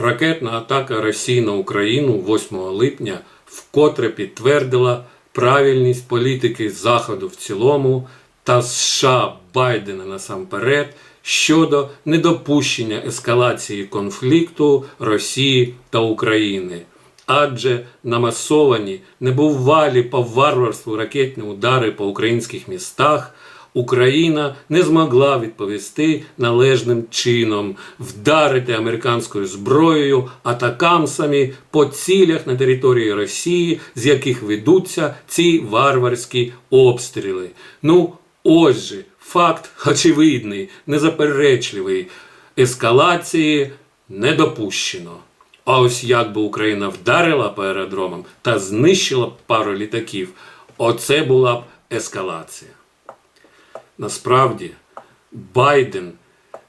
Ракетна атака Росії на Україну 8 липня вкотре підтвердила правильність політики Заходу в цілому та США Байдена насамперед щодо недопущення ескалації конфлікту Росії та України. Адже намасовані небувалі по варварству ракетні удари по українських містах Україна не змогла відповісти належним чином, вдарити американською зброєю атакамсами по цілях на території Росії, з яких ведуться ці варварські обстріли. Ну, ось же, факт очевидний, незаперечливий. Ескалації не допущено. А ось як би Україна вдарила по аеродромам та знищила пару літаків, оце була б ескалація. Насправді, Байден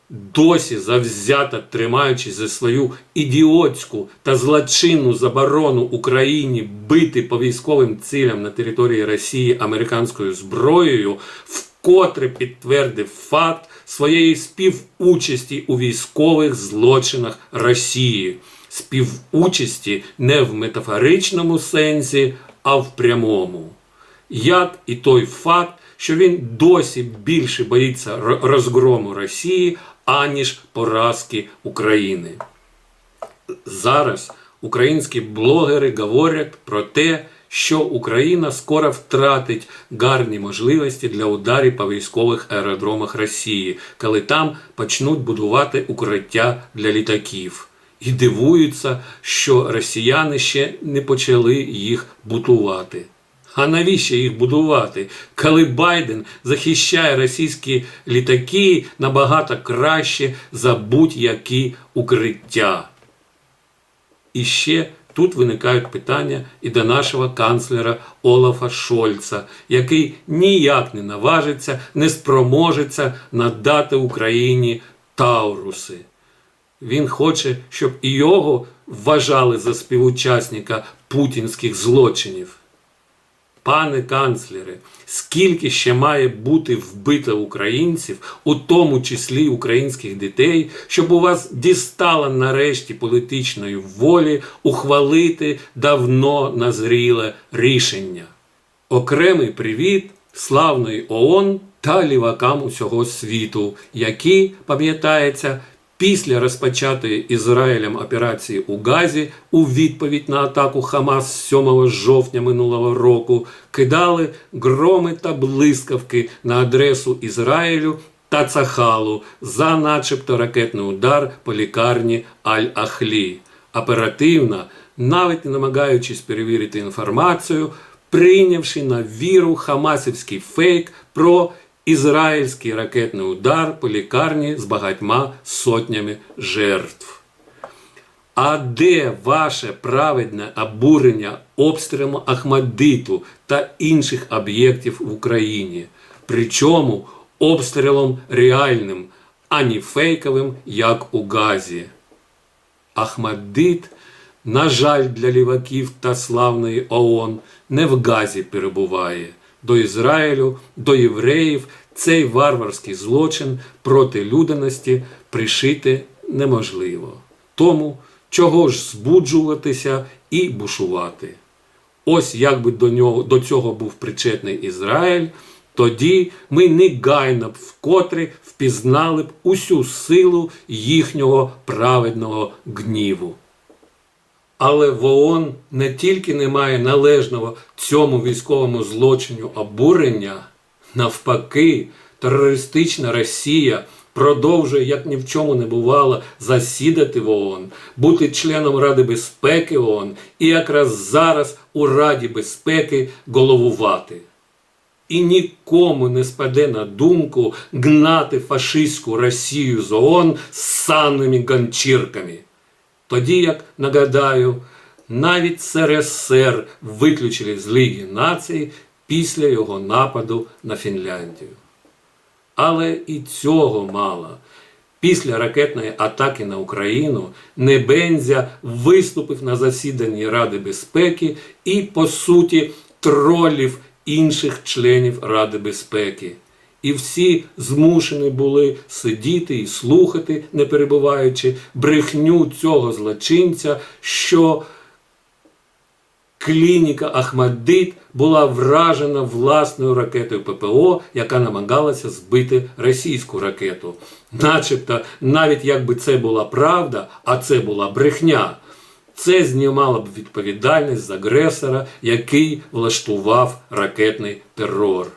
досі завзято тримаючись за свою ідіотську та злочинну заборону Україні бити по військовим цілям на території Росії американською зброєю, вкотре підтвердив факт своєї співучасті у військових злочинах Росії, співучасті не в метафоричному сенсі, а в прямому. Як і той факт, що він досі більше боїться розгрому Росії, аніж поразки України. Зараз українські блогери говорять про те, що Україна скоро втратить гарні можливості для ударів по військових аеродромах Росії, коли там почнуть будувати укриття для літаків. І дивуються, що росіяни ще не почали їх будувати. А навіщо їх будувати, коли Байден захищає російські літаки набагато краще за будь-які укриття? І ще тут виникають питання і до нашого канцлера Олафа Шольца, який ніяк не наважиться, не спроможеться надати Україні Тауруси. Він хоче, щоб і його вважали за співучасника путінських злочинів. Пане канцлере, скільки ще має бути вбито українців, у тому числі українських дітей, щоб у вас дістало нарешті політичної волі ухвалити давно назріле рішення? Окремий привіт славної ООН та лівакам усього світу, які, пам'ятається, після розпочатої Ізраїлем операції у Газі у відповідь на атаку Хамас 7 жовтня минулого року кидали громи та блискавки на адресу Ізраїлю та Цахалу за начебто ракетний удар по лікарні Аль-Ахлі. Оперативно, навіть не намагаючись перевірити інформацію, прийнявши на віру хамасівський фейк про ізраїльський ракетний удар по лікарні з багатьма сотнями жертв. А де ваше праведне обурення обстрілом Ахмадиту та інших об'єктів в Україні? Причому обстрілом реальним, а не фейковим, як у Газі. Ахмадит, на жаль, для ліваків та славної ООН не в Газі перебуває. До Ізраїлю, до євреїв цей варварський злочин проти людяності пришити неможливо. Тому чого ж збуджуватися і бушувати? Ось як би до, нього, до цього був причетний Ізраїль, тоді ми негайно б вкотре впізнали б усю силу їхнього праведного гніву. Але в ООН не тільки немає належного цьому військовому злочину обурення, навпаки, терористична Росія продовжує, як ні в чому не бувало, засідати в ООН, бути членом Ради безпеки ООН і якраз зараз у Раді безпеки головувати. І нікому не спаде на думку гнати фашистську Росію з ООН з санними ганчірками. Тоді, як нагадаю, навіть СРСР виключили з Ліги націй після його нападу на Фінляндію. Але і цього мало. Після ракетної атаки на Україну Небензя виступив на засіданні Ради безпеки і, по суті, тролів інших членів Ради безпеки. І всі змушені були сидіти і слухати, не перебуваючи, брехню цього злочинця, що клініка Ахмадит була вражена власною ракетою ППО, яка намагалася збити російську ракету. Начебто, навіть якби це була правда, а це була брехня. Це знімало б відповідальність з агресора, який влаштував ракетний терор.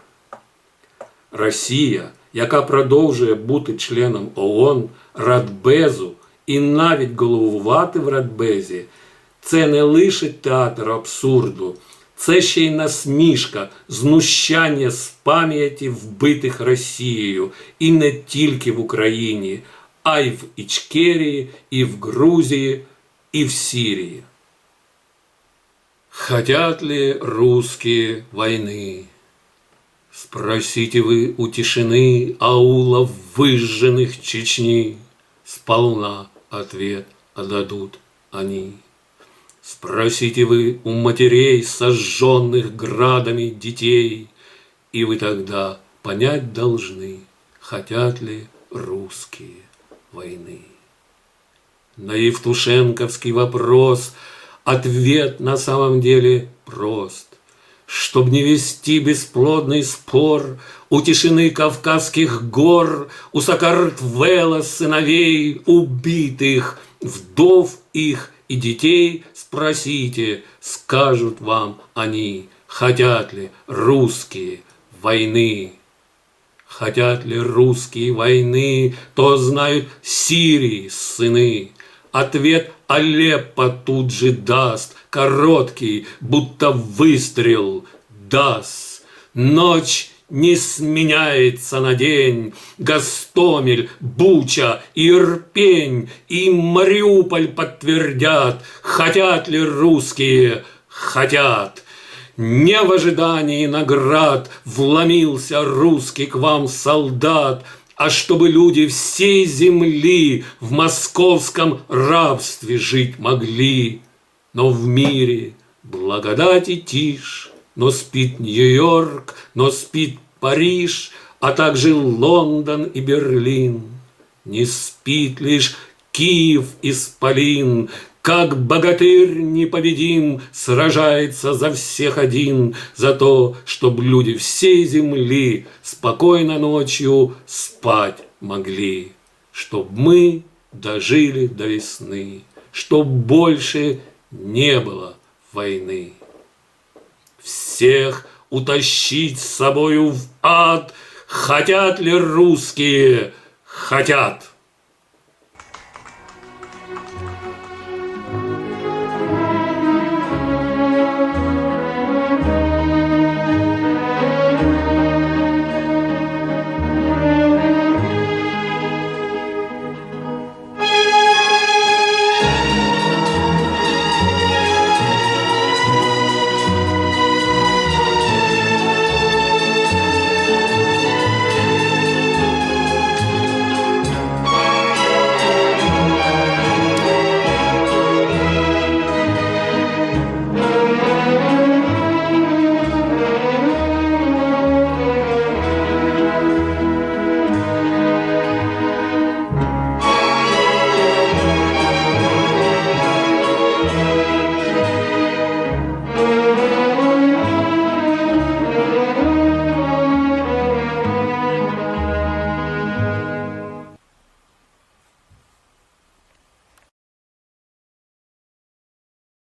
Росія, яка продовжує бути членом ООН, Радбезу і навіть головувати в Радбезі, це не лише театр абсурду, це ще й насмішка, знущання з пам'яті вбитих Росією і не тільки в Україні, а й в Ічкерії, і в Грузії, и в Сирии. Хотят ли русские войны? Спросите вы у тишины аулов выжженных Чечни. Сполна ответ отдадут они. Спросите вы у матерей, сожженных градами детей, И вы тогда понять должны, хотят ли русские войны. На Евтушенковский вопрос ответ на самом деле прост. Чтоб не вести бесплодный спор У тишины Кавказских гор, У Сакартвела сыновей убитых, Вдов их и детей спросите, Скажут вам они, хотят ли русские войны. Хотят ли русские войны, то знают Сирии сыны. Ответ Алеппо тут же даст, короткий, будто выстрел даст. Ночь не сменяется на день, Гастомель, Буча, Ирпень и Мариуполь подтвердят, Хотят ли русские, хотят. Не в ожидании наград Вломился русский к вам солдат — а чтобы люди всей земли в московском рабстве жить могли. Но в мире благодать и тишь, но спит Нью-Йорк, но спит Париж, а также Лондон и Берлин. Не спит лишь Киев исполин, как богатырь непобедим сражается за всех один, За то, чтоб люди всей земли спокойно ночью спать могли, Чтоб мы дожили до весны, Чтоб больше не было войны. Всех утащить с собою в ад Хотят ли русские? Хотят.